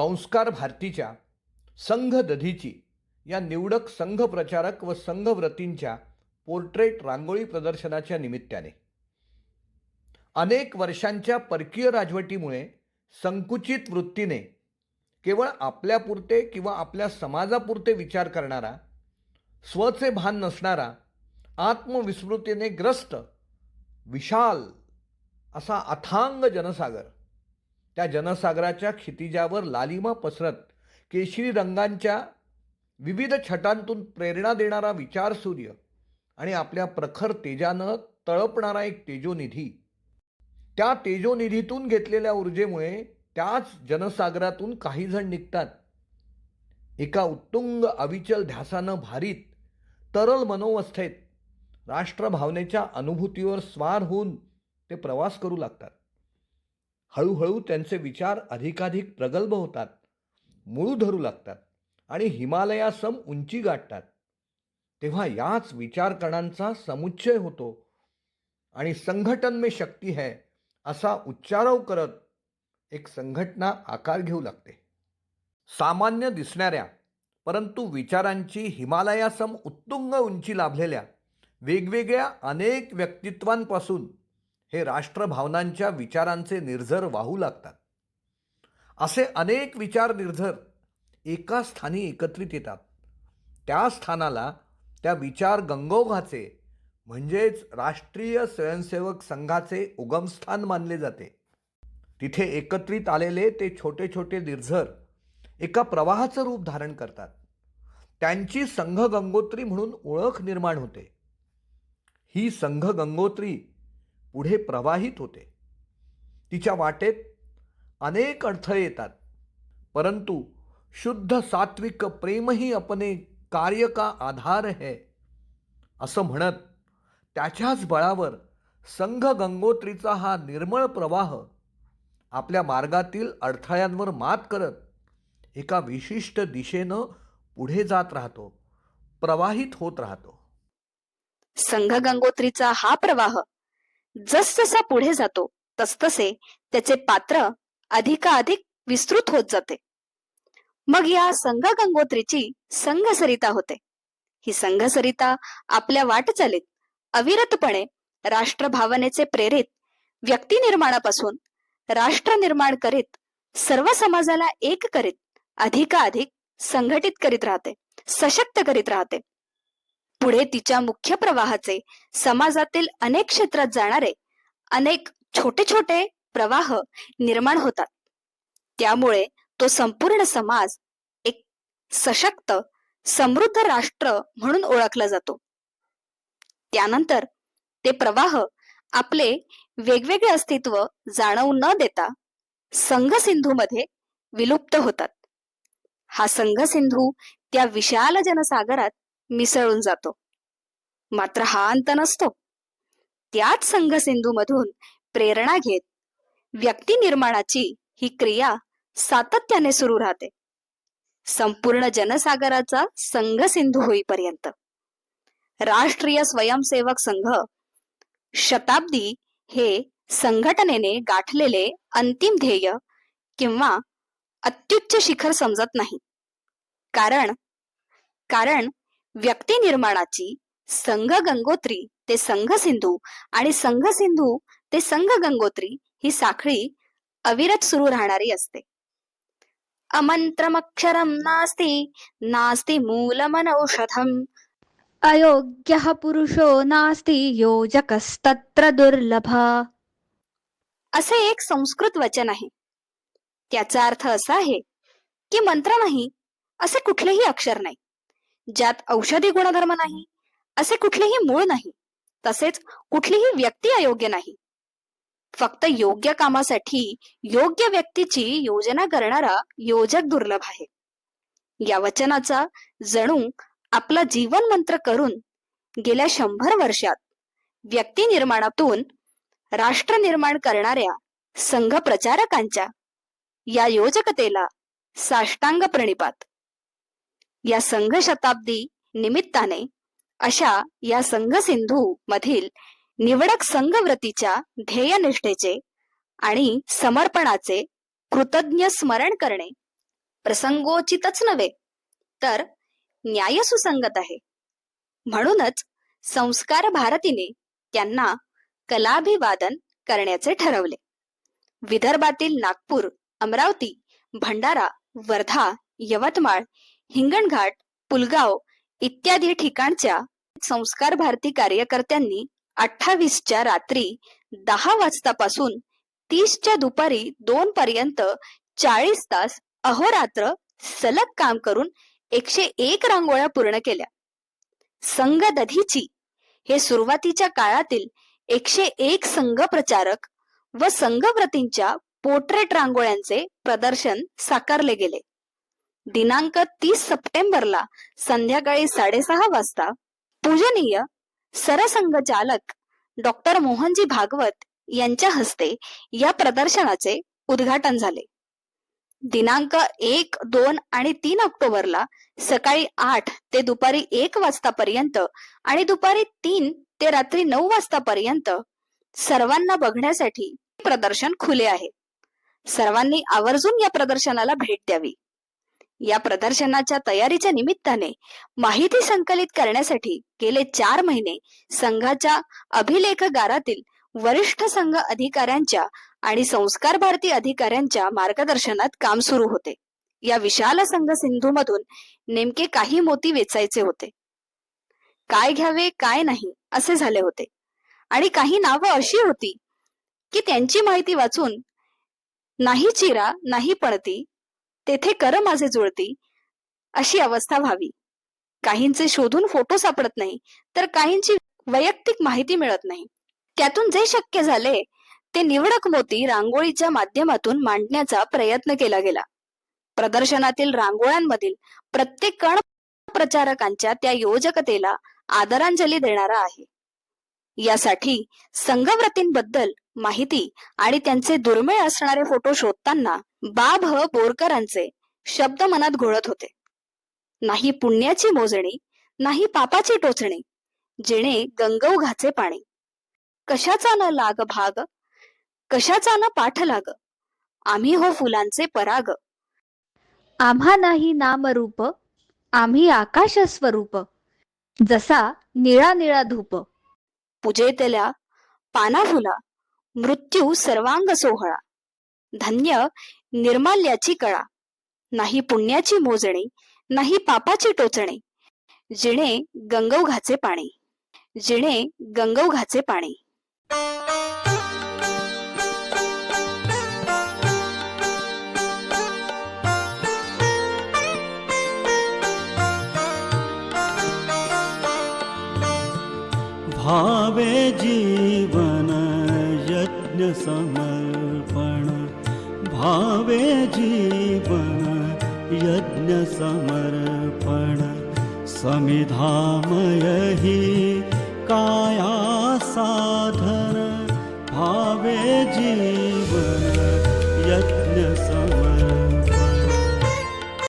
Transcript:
संस्कार भारतीच्या संघ दधीची या निवडक संघ प्रचारक व संघव्रतींच्या पोर्ट्रेट रांगोळी प्रदर्शनाच्या निमित्ताने. अनेक वर्षांच्या परकीय राजवटीमुळे संकुचित वृत्तीने केवळ आपल्यापुरते किंवा आपल्या समाजापुरते विचार करणारा स्वचे भान नसणारा आत्मविस्मृतीने ग्रस्त विशाल असा अथांग जनसागर त्या जनसागराच्या क्षितिजावर लालिमा पसरत केशरी रंगांच्या विविध छटांतून प्रेरणा देणारा विचारसूर्य आणि आपल्या प्रखर तेजानं तळपणारा एक तेजोनिधी. त्या तेजोनिधीतून घेतलेल्या ऊर्जेमुळे त्याच जनसागरातून काही जण निघतात. एका उत्तुंग अविचल ध्यासानं भारीत तरल मनोवस्थेत राष्ट्रभावनेच्या अनुभूतीवर स्वार होऊन ते प्रवास करू लागतात. हळूहळू त्यांचे विचार अधिकाधिक प्रगल्भ होतात. मूळ धरू लागतात आणि हिमालयासम उंची गाठतात. तेव्हा याच विचारकणांचा समुच्चय होतो. आणि संघटन में शक्ती है असा उच्चारव करत एक संघटना आकार घेऊ लागते. सामान्य दिसणाऱ्या परंतु विचारांची हिमालयासम उत्तुंग उंची लाभलेल्या वेगवेगळ्या अनेक व्यक्तित्वांपासून हे राष्ट्रभावनांच्या विचारांचे निर्झर वाहू लागतात. असे अनेक विचार निर्झर एका स्थानी एकत्रित येतात. त्या स्थानाला त्या विचार गंगोघाचे म्हणजेच राष्ट्रीय स्वयंसेवक संघाचे उगमस्थान मानले जाते. तिथे एकत्रित आलेले ते छोटे छोटे निर्झर एका प्रवाहाचं रूप धारण करतात. त्यांची संघ गंगोत्री म्हणून ओळख निर्माण होते. ही संघ गंगोत्री पुढे प्रवाहित होते. तिच्या वाटेत अनेक अडथळे येतात. परंतु शुद्ध सात्विक प्रेमही अपने कार्य का आधार है? असं म्हणत त्याच्याच बळावर संघ गंगोत्रीचा हा निर्मळ प्रवाह आपल्या मार्गातील अडथळ्यांवर मात करत एका विशिष्ट दिशेनं पुढे जात राहतो प्रवाहित होत राहतो. संघ गंगोत्रीचा हा प्रवाह जसजसा पुढे जातो तसतसे त्याचे पात्र अधिकाधिक विस्तृत होत जाते. मग या संघ गंगोत्रीची संघसरिता होते. ही संघसरिता आपल्या वाटचालीत अविरतपणे राष्ट्रभावनेचे प्रेरित व्यक्ती निर्माणापासून राष्ट्र निर्माण करीत सर्व समाजाला एक करीत अधिकाधिक संघटित करीत राहते सशक्त करीत राहते. पुढे तिच्या मुख्य प्रवाहाचे समाजातील अनेक क्षेत्रात जाणारे अनेक छोटे छोटे प्रवाह निर्माण होतात. त्यामुळे तो संपूर्ण समाज एक सशक्त समृद्ध राष्ट्र म्हणून ओळखला जातो. त्यानंतर ते प्रवाह आपले वेगवेगळे अस्तित्व जाणवू न देता संघ सिंधू मध्ये विलुप्त होतात. हा संघ सिंधू त्या विशाल जनसागरात मिसळून जातो. मात्र हा अंत नसतो. त्याच संघ सिंधू मधून प्रेरणा घेत व्यक्ती निर्माणाची ही क्रिया सातत्याने सुरू राहते. संपूर्ण जनसागराचा संघ सिंधू होईपर्यंत. राष्ट्रीय स्वयंसेवक संघ शताब्दी हे संघटनेने गाठलेले अंतिम ध्येय किंवा अत्युच्च शिखर समजत नाही. कारण कारण व्यक्ती निर्माणाची संघ गंगोत्री ते संघ सिंधू आणि संघ सिंधू ते संघ गंगोत्री ही साखळी अविरत सुरू राहणारी असते. अमंत्रमक्षरम नास्ति नास्ति मूलमनौषधम. अयोग्यः पुरुषो नास्ति योजकस्तत्र दुर्लभा. असे एक संस्कृत वचन आहे. त्याचा अर्थ असा आहे की मंत्र नाही असे कुठलेही अक्षर नाही. ज्यात औषधी गुणधर्म नाही असे कुठलेही मूळ नाही तसेच कुठलीही व्यक्ती अयोग्य नाही. फक्त योग्य कामासाठी योग्य व्यक्तीची योजना करणारा योजक दुर्लभ आहे. या वचनाचा जणू आपला जीवन मंत्र करून गेल्या शंभर वर्षात व्यक्ती निर्माणातून राष्ट्र निर्माण करणाऱ्या संघ प्रचारकांच्या या योजकतेला साष्टांग प्रणिपात. या संघ शताब्दी निमित्ताने अशा या संघ सिंधू मधील निवडक संघव्रतीच्या ध्येयनिष्ठेचे आणि समर्पणाचे कृतज्ञ स्मरण करणे प्रसंगोचितच नव्हे तर न्यायसुसंगत आहे. म्हणूनच संस्कार भारतीने त्यांना कलाभिवादन करण्याचे ठरवले. विदर्भातील नागपूर अमरावती भंडारा वर्धा यवतमाळ हिंगणघाट पुलगाव इत्यादी ठिकाणच्या संस्कार भारती कार्यकर्त्यांनी अठ्ठावीसच्या रात्री दहा वाजतापासून तीसच्या दुपारी दोन पर्यंत चाळीस तास अहोरात्र सलग काम करून एकशे एक रांगोळ्या पूर्ण केल्या. संघ दधीची हे सुरुवातीच्या काळातील एकशे एक संघ प्रचारक व संघव्रतींच्या पोर्ट्रेट रांगोळ्यांचे प्रदर्शन साकारले गेले. दिनांक तीस सप्टेंबरला संध्याकाळी साडेसहा वाजता पूजनीय सरसंघचालक डॉक्टर मोहनजी भागवत यांच्या हस्ते या प्रदर्शनाचे उद्घाटन झाले. दिनांक एक दोन आणि तीन ऑक्टोबरला सकाळी आठ ते दुपारी एक वाजतापर्यंत आणि दुपारी तीन ते रात्री नऊ वाजतापर्यंत सर्वांना बघण्यासाठी प्रदर्शन खुले आहे. सर्वांनी आवर्जून या प्रदर्शनाला भेट द्यावी. या प्रदर्शनाच्या तयारीच्या निमित्ताने माहिती संकलित करण्यासाठी गेले चार महिने संघाच्या अभिलेखगारातील वरिष्ठ संघ अधिकाऱ्यांच्या आणि संस्कार भारती अधिकाऱ्यांच्या मार्गदर्शनात काम सुरू होते. या विशाल संघ सिंधू मधून नेमके काही मोती वेचायचे होते. काय घ्यावे काय नाही असे झाले होते. आणि काही नावं अशी होती की त्यांची माहिती वाचून नाही चिरा नाही पडती तेथे कर माझे जुळती. अशी अवस्था व्हावी. काहींचे शोधून फोटो सापडत नाही तर काहींची वैयक्तिक माहिती मिळत नाही. त्यातून जे शक्य झाले ते निवडक मोती रांगोळीच्या माध्यमातून मांडण्याचा प्रयत्न केला गेला. प्रदर्शनातील रांगोळ्यांमधील प्रत्येक कण प्रचारकांच्या त्या योजकतेला आदरांजली देणारा आहे. यासाठी संघव्रतींबद्दल माहिती आणि त्यांचे दुर्मिळ असणारे फोटो शोधताना बाभ बोरकरांचे शब्द मनात घोळत होते. नाही पुण्याची मोजणी नाही पापाची टोचणी जिणे गंगौघाचे पाणी. कशाचा न लाग भाग कशाचा न पाठ लाग आम्ही हो फुलांचे पराग. आम्हा नाही नामरूप आम्ही आकाश स्वरूप जसा निळा निळा धूप. पूजेतल्या पाना फुला मृत्यू सर्वांग सोहळा. धन्य निर्माल्याची कळा. नाही पुण्याची मोजणी नाही पापाची टोचणे. जिणे गंगौघाचे पाणी. जिणे गंगौघाचे पाणी. भावे जीवन तुल्य समर्पण भावे जीवन यज्ञ समर्पण समिधामय ही काया साधन भावे जीवन